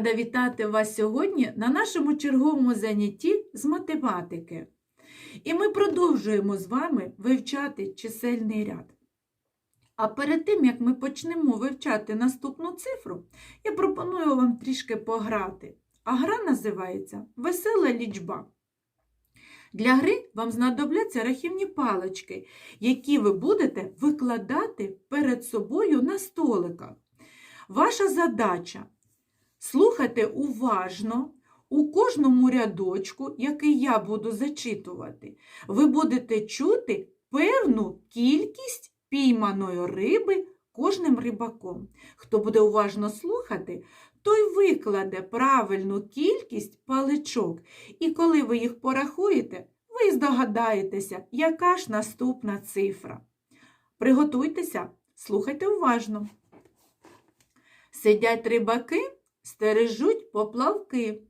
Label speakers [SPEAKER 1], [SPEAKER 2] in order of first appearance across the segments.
[SPEAKER 1] Рада вітати вас сьогодні на нашому черговому занятті з математики. І ми продовжуємо з вами вивчати чисельний ряд. А перед тим, як ми почнемо вивчати наступну цифру, я пропоную вам трішки пограти. А гра називається Весела лічба. Для гри вам знадобляться рахівні палички, які ви будете викладати перед собою на столиках. Ваша задача слухати уважно у кожному рядочку, який я буду зачитувати, ви будете чути певну кількість пійманої риби кожним рибаком. Хто буде уважно слухати, той викладе правильну кількість паличок, і коли ви їх порахуєте, ви здогадаєтеся, яка ж наступна цифра. Приготуйтеся, слухайте уважно. Сидять рибаки, стережуть поплавки.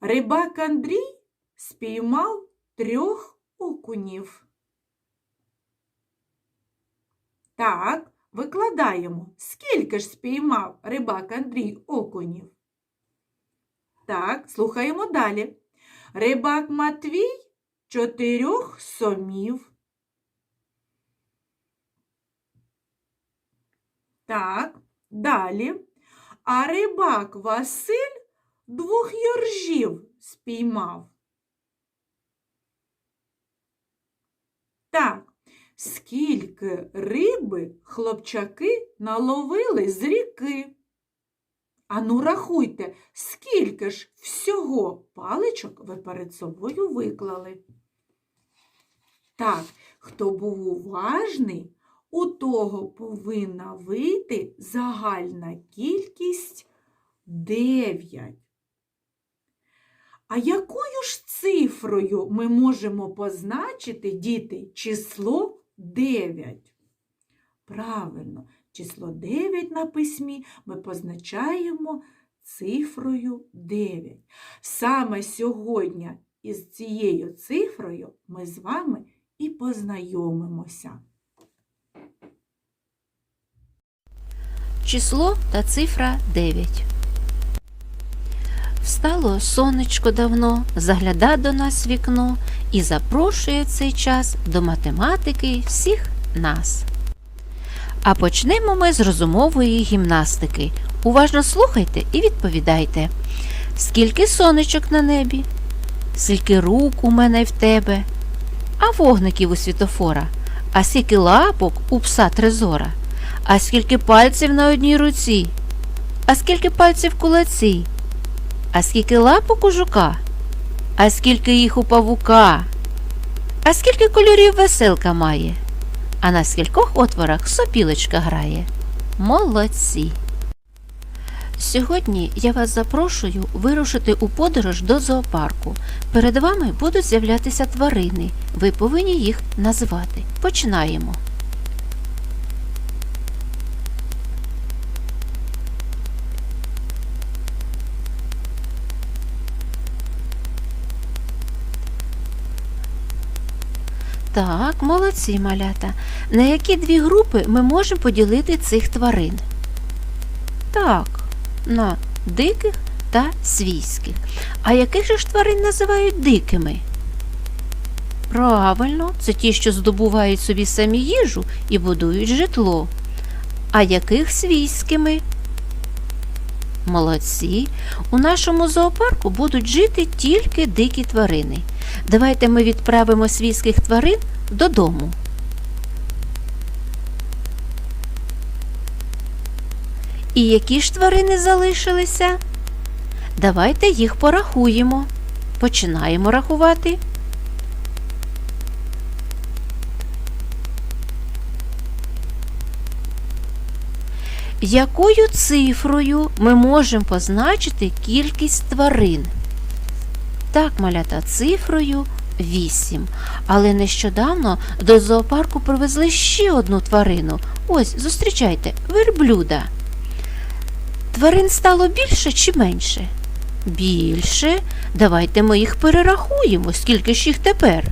[SPEAKER 1] Рибак Андрій спіймав трьох окунів. Так, викладаємо. Скільки ж спіймав рибак Андрій окунів? Так, слухаємо далі. Рибак Матвій чотирьох сомів. Так, далі. А рибак Василь двох йоржів спіймав. Так, скільки риби хлопчаки наловили з ріки? Ану, рахуйте, скільки ж всього паличок ви перед собою виклали. Так, хто був уважний, у того повинна вийти загальна кількість 9. А якою ж цифрою ми можемо позначити, діти, число 9? Правильно, число 9 на письмі ми позначаємо цифрою 9. Саме сьогодні із цією цифрою ми з вами і познайомимося.
[SPEAKER 2] Число та цифра 9. Встало сонечко давно, загляда до нас вікно і запрошує цей час до математики всіх нас. А почнемо ми з розумової гімнастики. Уважно слухайте і відповідайте. Скільки сонечок на небі? Скільки рук у мене в тебе? А вогників у світофора? А скільки лапок у пса трезора? А скільки пальців на одній руці? А скільки пальців кулаці? А скільки лапок у жука? А скільки їх у павука? А скільки кольорів веселка має? А на скількох отворах сопілочка грає? Молодці! Сьогодні я вас запрошую вирушити у подорож до зоопарку. Перед вами будуть з'являтися тварини. Ви повинні їх назвати. Починаємо. Так, молодці малята. На які дві групи ми можемо поділити цих тварин? Так, на диких та свійських. А яких же ж тварин називають дикими? Правильно, це ті, що здобувають собі самі їжу і будують житло. А яких свійськими? Молодці. У нашому зоопарку будуть жити тільки дикі тварини. Давайте ми відправимо свійських тварин додому. І які ж тварини залишилися? Давайте їх порахуємо. Починаємо рахувати. Якою цифрою ми можемо позначити кількість тварин? Так, малята, цифрою 8. Але нещодавно до зоопарку привезли ще одну тварину. Ось, зустрічайте, верблюда. Тварин стало більше чи менше? Більше. Давайте ми їх перерахуємо, скільки ж їх тепер.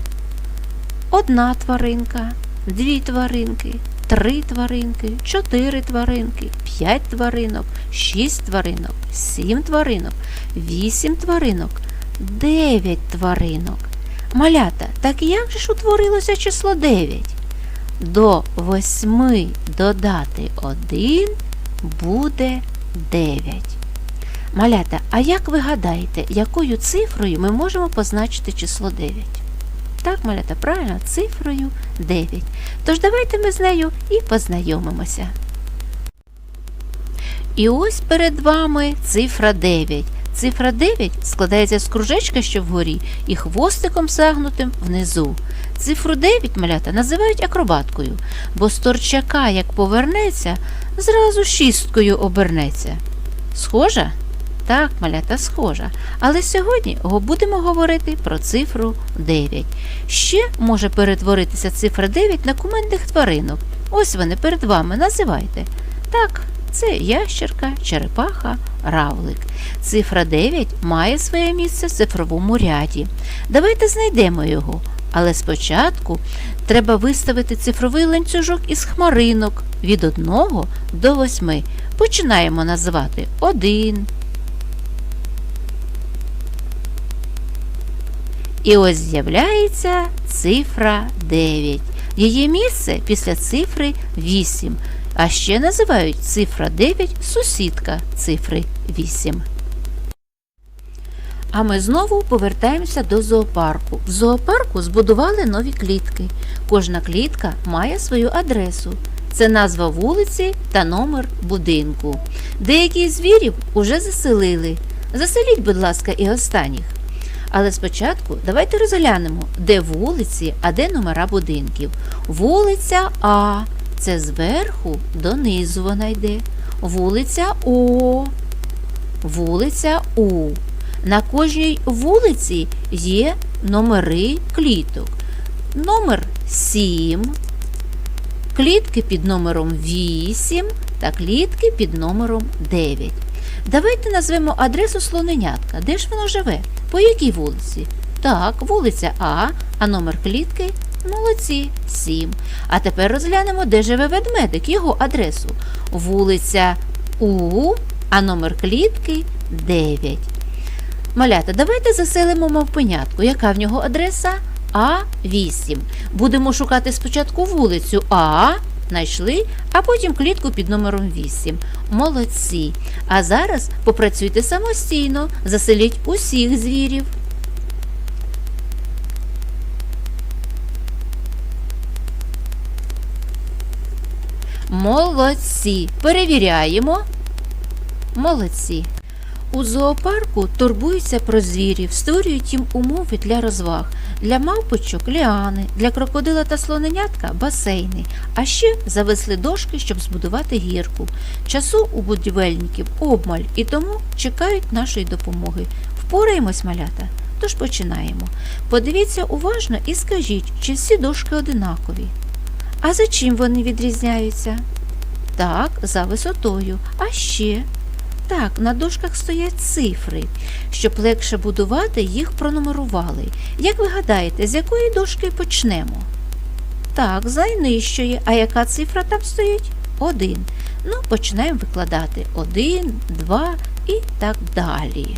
[SPEAKER 2] Одна тваринка, дві тваринки, три тваринки, чотири тваринки, п'ять тваринок, шість тваринок, сім тваринок, вісім тваринок, дев'ять тваринок. Малята, так як же ж утворилося число 9? До восьми додати один буде 9. Малята, а як ви гадаєте, якою цифрою ми можемо позначити число 9? Так, малята, правильно, цифрою 9. Тож давайте ми з нею і познайомимося. І ось перед вами цифра 9. Цифра 9 складається з кружечка, що вгорі, і хвостиком загнутим внизу. Цифру 9 малята називають акробаткою, бо з торчака, як повернеться, зразу шісткою обернеться. Схожа? Так, малята, схожа. Але сьогодні будемо говорити про цифру 9. Ще може перетворитися цифра 9 на кумедних тваринок. Ось вони перед вами називайте. Так, це ящерка, черепаха, равлик. Цифра 9 має своє місце в цифровому ряді. Давайте знайдемо його. Але спочатку треба виставити цифровий ланцюжок із хмаринок від 1 до 8. Починаємо називати 1. І ось з'являється цифра 9. Її місце після цифри 8. А ще називають цифра 9 сусідка цифри 8. А ми знову повертаємося до зоопарку. В зоопарку збудували нові клітки. Кожна клітка має свою адресу. Це назва вулиці та номер будинку. Деякі звірів уже заселили. Заселіть, будь ласка, і останніх. Але спочатку давайте розглянемо, де вулиці, а де номера будинків. Вулиця А. Це зверху донизу вона йде. Вулиця О. Вулиця У. На кожній вулиці є номери кліток. Номер 7, клітки під номером 8 та клітки під номером 9. Давайте назвемо адресу слоненятка. Де ж воно живе? По якій вулиці? Так, вулиця А, а номер клітки молодці 7. А тепер розглянемо, де живе ведмедик, його адресу. Вулиця У, а номер клітки 9. Малята, давайте заселимо мавпенятку. Яка в нього адреса? А8. Будемо шукати спочатку вулицю А, знайшли, а потім клітку під номером 8. Молодці. А зараз попрацюйте самостійно, заселіть усіх звірів. Молодці. Перевіряємо. Молодці. У зоопарку турбуються про звірів, створюють їм умови для розваг. Для мавпочок ліани, для крокодила та слоненятка басейни, а ще завесли дошки, щоб збудувати гірку. Часу у будівельників обмаль і тому чекають нашої допомоги. Впораємось, малята. Тож починаємо. Подивіться уважно і скажіть, чи всі дошки одинакові. А за чим вони відрізняються? Так, за висотою. А ще так, на дошках стоять цифри. Щоб легше будувати, їх пронумерували. Як ви гадаєте, з якої дошки почнемо? Так, з найнижчої. А яка цифра там стоїть? Один. Ну, починаємо викладати. Один, два і так далі.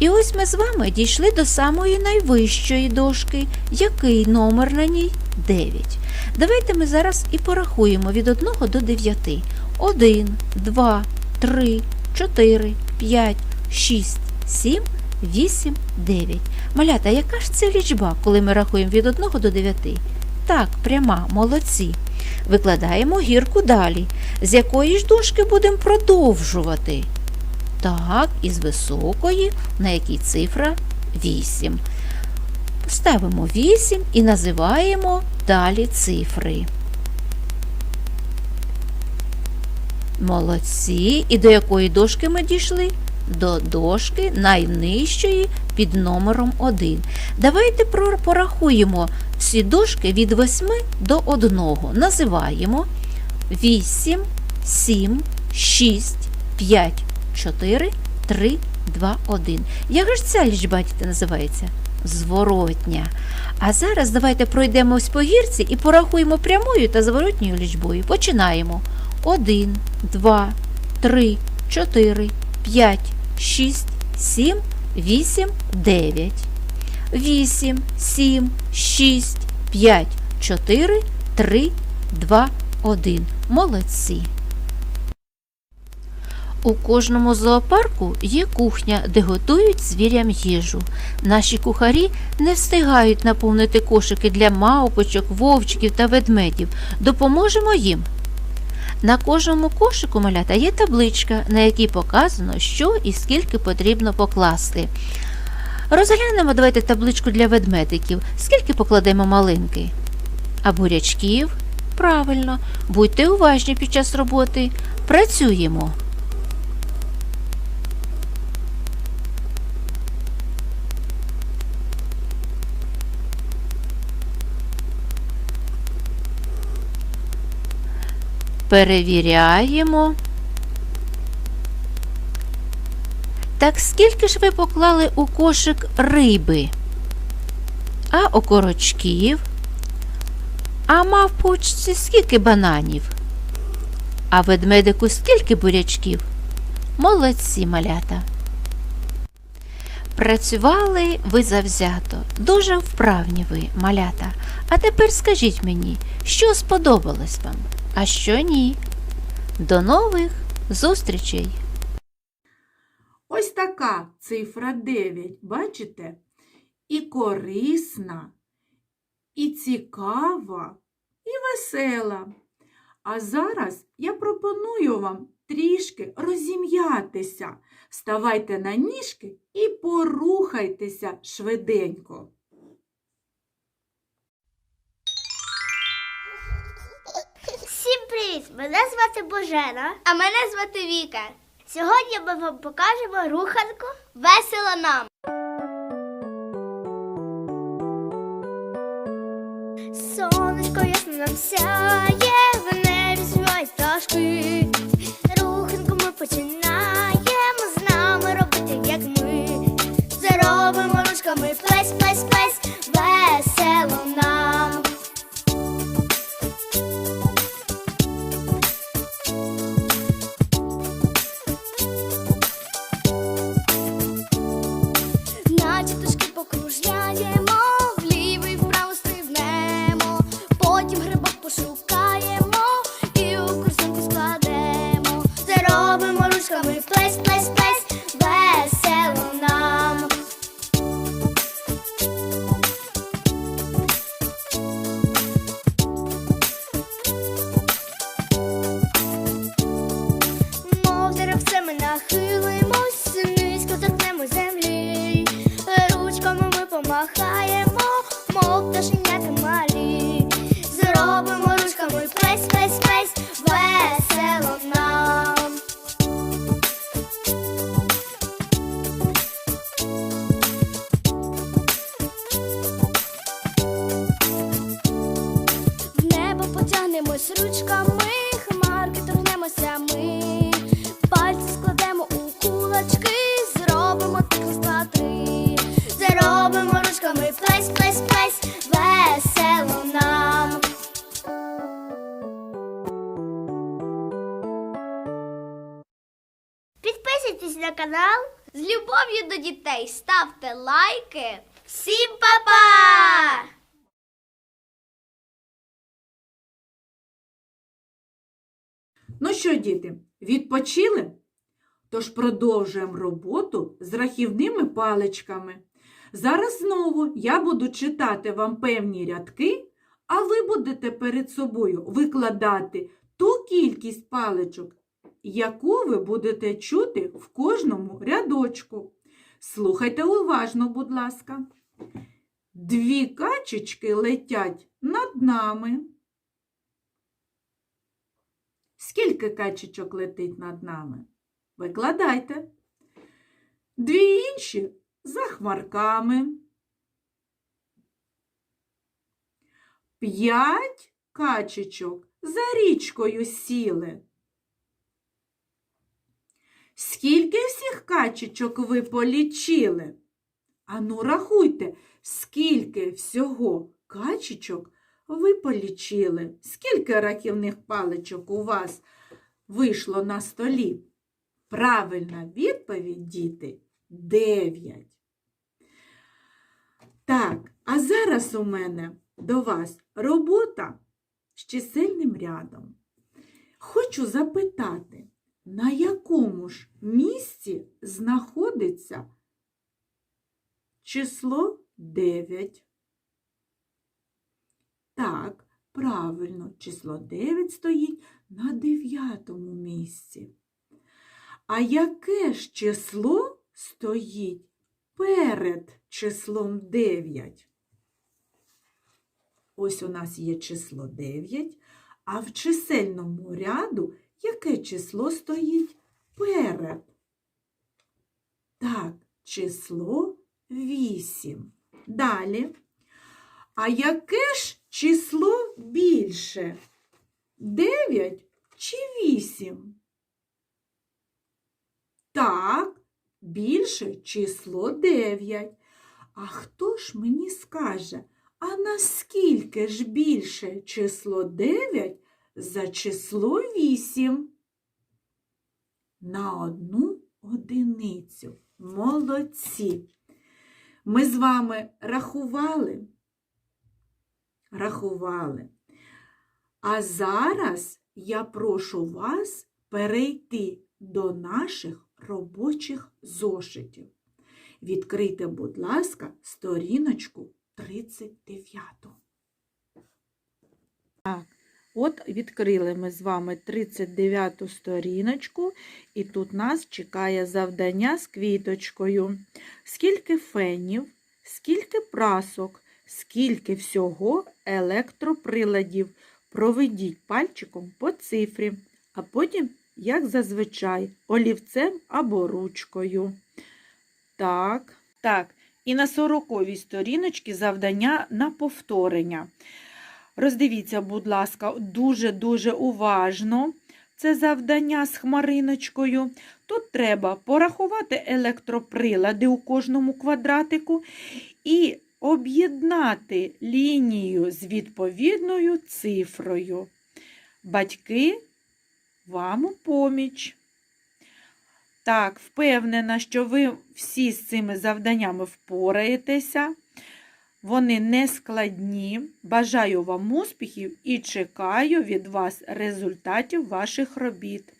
[SPEAKER 2] І ось ми з вами дійшли до самої найвищої дошки. Який номер на ній? 9. Давайте ми зараз і порахуємо від 1 до 9. 1, 2, 3, 4, 5, 6, 7, 8, 9. Малята, яка ж це лічба, коли ми рахуємо від 1 до 9? Так, пряма, молодці. Викладаємо гірку далі. З якої ж дошки будемо продовжувати? Так, із високої, на якій цифра 8. Ставимо 8 і називаємо далі цифри. Молодці. І до якої дошки ми дійшли? До дошки найнижчої під номером 1. Давайте порахуємо всі дошки від 8 до 1. Називаємо 8, 7, 6, 5, 4, 3, 2, 1. Як ж ця лічба називається? зворотня. А зараз давайте пройдемось по гірці і порахуємо прямою та зворотньою лічбою. Починаємо. 1, 2, 3, 4, 5, 6, 7, 8, 9. 8, 7, 6, 5, 4, 3, 2, 1. Молодці. У кожному зоопарку є кухня, де готують звірям їжу. Наші кухарі не встигають наповнити кошики для мавпочок, вовчиків та ведмедів. Допоможемо їм. На кожному кошику малята є табличка, на якій показано, що і скільки потрібно покласти. Розглянемо давайте табличку для ведмедиків. Скільки покладемо малинки? А бурячків? Правильно, будьте уважні під час роботи. Працюємо. Перевіряємо. Так скільки ж ви поклали у кошик риби? А окорочків? А мавпочці скільки бананів? А ведмедику скільки бурячків? Молодці малята. Працювали ви завзято, дуже вправні ви, малята. А тепер скажіть мені, що сподобалось вам, а що ні. До нових зустрічей!
[SPEAKER 1] Ось така цифра 9, бачите? І корисна, і цікава, і весела. А зараз я пропоную вам трішки розім'ятися. Вставайте на ніжки і порухайтеся швиденько.
[SPEAKER 3] Привіт! Мене звати Божена, а мене звати Віка. Сьогодні ми вам покажемо руханку Весело нам. Сонечко ясно нам сяє, в небі співають пташки. Руханку ми починаємо канал з любов'ю до дітей, ставте лайки. Всім па-па!
[SPEAKER 1] Ну що, діти, відпочили? Тож продовжуємо роботу з рахівними паличками. Зараз знову я буду читати вам певні рядки, а ви будете перед собою викладати ту кількість паличок, яку ви будете чути в кожному рядочку. Слухайте уважно, будь ласка. Дві качечки летять над нами. Скільки качечок летить над нами? Викладайте. Дві інші за хмарками. П'ять качечок за річкою сіли. Скільки всіх качечок ви полічили? Ану, рахуйте, скільки всього качечок ви полічили. Скільки рахівних паличок у вас вийшло на столі? Правильна відповідь, діти, 9. Так, а зараз у мене до вас робота з чисельним рядом. Хочу запитати, на якому ж місці знаходиться число 9? Так, правильно, число 9 стоїть на дев'ятому місці. А яке ж число стоїть перед числом 9? Ось у нас є число 9, а в чисельному ряду яке число стоїть перед? Так, число 8. Далі. А яке ж число більше? 9 чи 8? Так, більше число 9. А хто ж мені скаже, а наскільки ж більше число 9 за число 8? На одну одиницю. Молодці. Ми з вами рахували? Рахували. А зараз я прошу вас перейти до наших робочих зошитів. Відкрийте, будь ласка, сторіночку 39. Так, от відкрили ми з вами 39 сторіночку, і тут нас чекає завдання з квіточкою. Скільки фенів, скільки прасок, скільки всього електроприладів. Проведіть пальчиком по цифрі, а потім, як зазвичай, олівцем або ручкою. Так, так. І на сороковій сторіночці завдання на повторення. Роздивіться, будь ласка, дуже-дуже уважно. Це завдання з хмариночкою. Тут треба порахувати електроприлади у кожному квадратику і об'єднати лінію з відповідною цифрою. Батьки вам поміч. Так, впевнена, що ви всі з цими завданнями впораєтеся. Вони не складні. Бажаю вам успіхів і чекаю від вас результатів ваших робіт.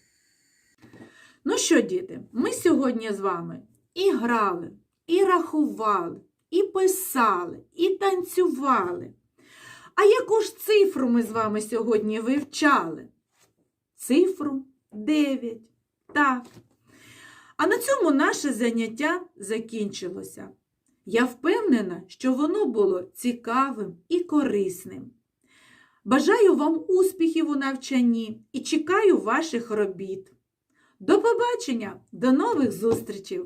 [SPEAKER 1] Ну що, діти, ми сьогодні з вами і грали, і рахували, і писали, і танцювали. А яку ж цифру ми з вами сьогодні вивчали? Цифру 9. Так. А на цьому наше заняття закінчилося. Я впевнена, що воно було цікавим і корисним. Бажаю вам успіхів у навчанні і чекаю ваших робіт. До побачення, до нових зустрічей!